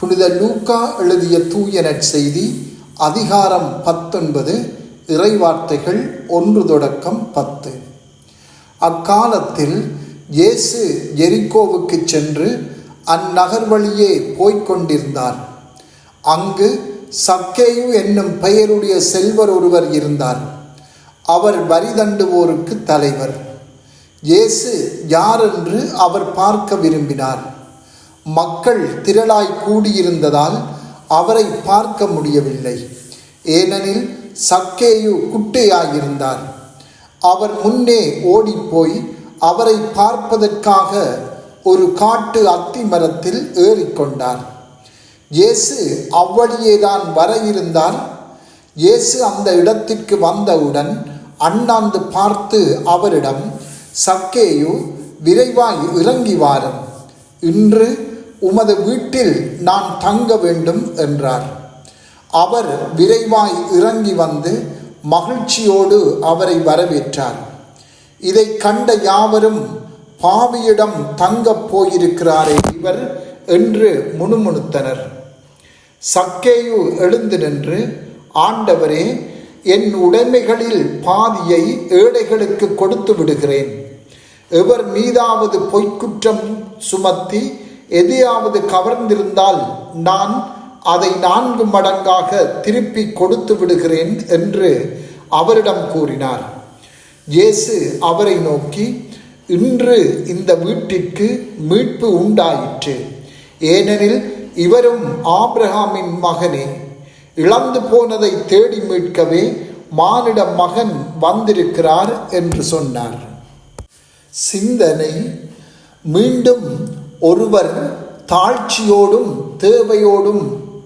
புனித லூக்கா எழுதிய தூய நற்செய்தி அதிகாரம் பத்தொன்பது இறைவார்த்தைகள் ஒன்று தொடக்கம் பத்து. அக்காலத்தில் இயேசு எரிக்கோவுக்கு சென்று அந்நகர் வழியே கொண்டிருந்தார். அங்கு சக்கேயு என்னும் பெயருடைய செல்வர் ஒருவர் இருந்தார். அவர் வரி தண்டுவோருக்கு தலைவர். இயேசு யாரென்று அவர் பார்க்க விரும்பினார்? மக்கள் திரளாய் கூடியிருந்ததால் அவரை பார்க்க முடியவில்லை. ஏனெனில் சக்கேயு குட்டையாயிருந்தார். அவர் முன்னே ஓடிப்போய் அவரை பார்ப்பதற்காக ஒரு காட்டு அத்தி மரத்தில் ஏறிக்கொண்டார். இயேசு அவ்வழியேதான் வர இருந்தார் இயேசு அந்த இடத்திற்கு வந்தவுடன் அண்ணாந்து பார்த்து அவரிடம் சக்கேயு விரைவாய் இறங்கி வாரம். இன்று உமது வீட்டில் நான் தங்க வேண்டும் என்றார். அவர் விரைவாய் இறங்கி வந்து மகிழ்ச்சியோடு அவரை வரவேற்றார். இதை கண்ட யாவரும் பாவியிடம் தங்கப் போயிருக்கிறாரே இவர் என்று முணுமுணுத்தனர். சக்கேயு எழுந்து நின்று ஆண்டவரே என் உடைமைகளில் பாதியை ஏழைகளுக்கு கொடுத்து விடுகிறேன். எவர் மீதாவது பொய்க்குற்றம் சுமத்தி எதையாவது கவர்ந்திருந்தால் நான் அதை நான்கு மடங்காக திருப்பி கொடுத்து விடுகிறேன் என்று அவரிடம் கூறினார். இயேசு அவரை நோக்கி இன்று இந்த வீட்டிற்கு மீட்பு உண்டாயிற்று. ஏனெனில் இவரும் ஆப்ரஹாமின் மகனே. இழந்து போனதை தேடி மீட்கவே மானிட மகன் வந்திருக்கிறார் என்று சொன்னார். சிந்தனை மீண்டும் ஒருவர் தாழ்ச்சியோடும் தேவையோடும்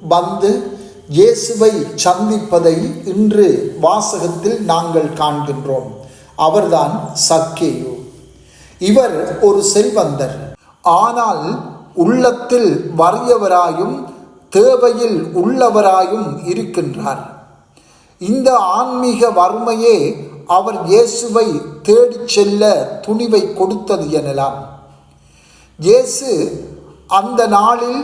வந்து இயேசுவை சந்திப்பதை இன்று வாசகத்தில் நாங்கள் காண்கின்றோம். அவர்தான் சக்கேயு. இவர் ஒரு செல்வந்தர். ஆனால் உள்ளத்தில் வறியவராயும் தேவையில் உள்ளவராயும் இருக்கின்றார். இந்த ஆன்மீக வறுமையே அவர் இயேசுவை தேடிச் செல்ல துணிவை கொடுத்தது எனலாம். இயேசு அந்த நாளில்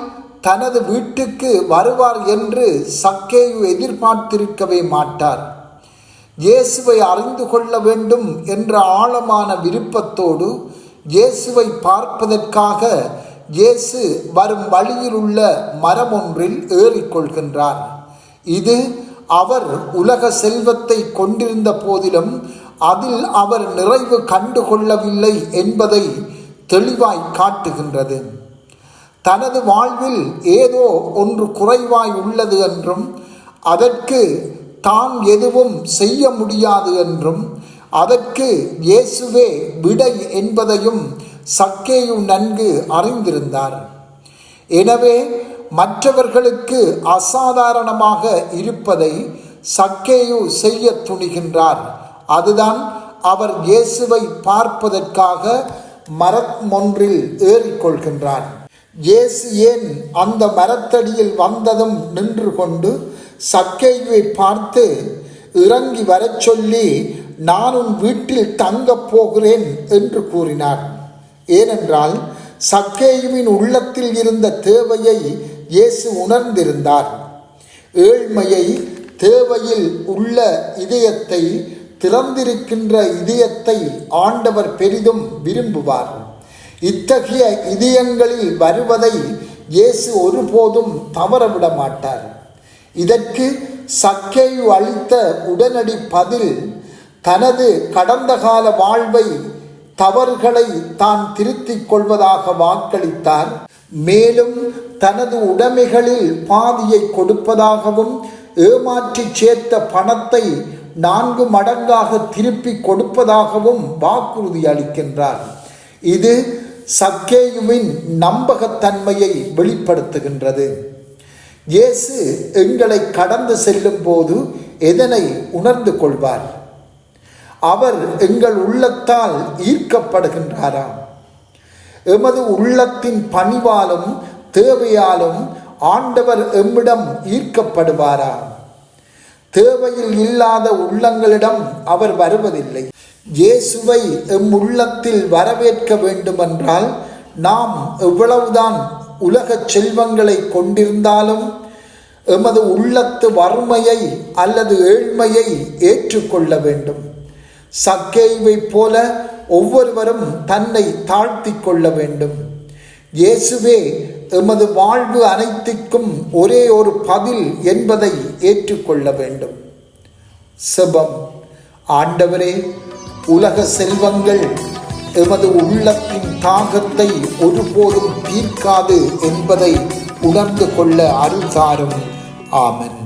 தனது வீட்டுக்கு வருவார் என்று சக்கேயு எதிர்பார்த்திருக்கவே மாட்டார். இயேசுவை அறிந்து கொள்ள வேண்டும் என்ற ஆழமான விருப்பத்தோடு இயேசுவை பார்ப்பதற்காக இயேசு வரும் வழியில் உள்ள மரம் ஒன்றில் ஏறிக்கொள்கின்றார். இது அவர் உலக செல்வத்தை கொண்டிருந்த போதிலும் அதில் அவர் நிறைவு கண்டுகொள்ளவில்லை என்பதை தெளிவாய் காட்டுகின்றது. தனது வாழ்வில் ஏதோ ஒன்று குறைவாய் உள்ளது என்றும் அதற்கு தான் எதுவும் செய்ய முடியாது என்றும் அதற்கு இயேசுவே விடை என்பதையும் சக்கேயு நன்கு அறிந்திருந்தார். எனவே மற்றவர்களுக்கு அசாதாரணமாக இருப்பதை சக்கேயு செய்ய துணிகின்றார். அதுதான் அவர் இயேசுவை பார்ப்பதற்காக மரமொன்றில் ஏறிக்கொள்கின்றார் இயேசு ஏன் அந்த மரத்தடியில் வந்ததும் நின்று கொண்டு சக்கேயுவை பார்த்து இறங்கி வரச் சொல்லி நான் உன் வீட்டில் தங்கப் போகிறேன் என்று கூறினார். ஏனென்றால் சக்கேயுவின் உள்ளத்தில் இருந்த தேவையை இயேசு உணர்ந்திருந்தார். ஏழ்மையை தேவையில் உள்ள இதயத்தை திறந்திருக்கின்ற இதயத்தை ஆண்டவர் பெரிதும் விரும்புவார். இத்தகைய இதயங்களில் வருவதை இயேசு ஒருபோதும் தவறவிட மாட்டார் இதற்கு சக்கேயு அளித்த உடனடி பதில் தனது கடந்த கால வாழ்வை தவறுகளை தான் திருத்திக் கொள்வதாக வாக்களித்தார். மேலும் தனது உடைமைகளில் பாதியை கொடுப்பதாகவும் ஏமாற்றி சேர்த்த பணத்தை நான்கு மடங்காக திருப்பி கொடுப்பதாகவும் வாக்குறுதி அளிக்கின்றார். இது சக்கேயுவின் நம்பகத்தன்மையை வெளிப்படுத்துகின்றது. இயேசு எங்களை கடந்து செல்லும் போது எதனை உணர்ந்து கொள்வார்? அவர் எங்கள் உள்ளத்தால் ஈர்க்கப்படுகின்றாராம். எமது உள்ளத்தின் பணிவாலும் தேவையாலும் ஆண்டவர் எம்மிடம் ஈர்க்கப்படுவாரா தேவையில் இல்லாத உள்ளங்களிடம் அவர் வருவதில்லை. இயேசுவை எம் உள்ளத்தில் வரவேற்க வேண்டுமென்றால் நாம் எவ்வளவுதான் உலகச் செல்வங்களை கொண்டிருந்தாலும் எமது உள்ளத்து வறுமையை அல்லது ஏழ்மையை ஏற்றுக்கொள்ள வேண்டும். சக்கேவை போல ஒவ்வொருவரும் தன்னை தாழ்த்தி கொள்ள வேண்டும். இயேசுவே எமது வாழ்வு அனைத்துக்கும் ஒரே ஒரு பதில் என்பதை ஏற்றுக்கொள்ள வேண்டும். செபம். ஆண்டவரே உலக செல்வங்கள் எமது உள்ளத்தின் தாகத்தை ஒருபோதும் தீர்க்காது என்பதை உணர்ந்து கொள்ள அருள்தாரும். ஆமன்.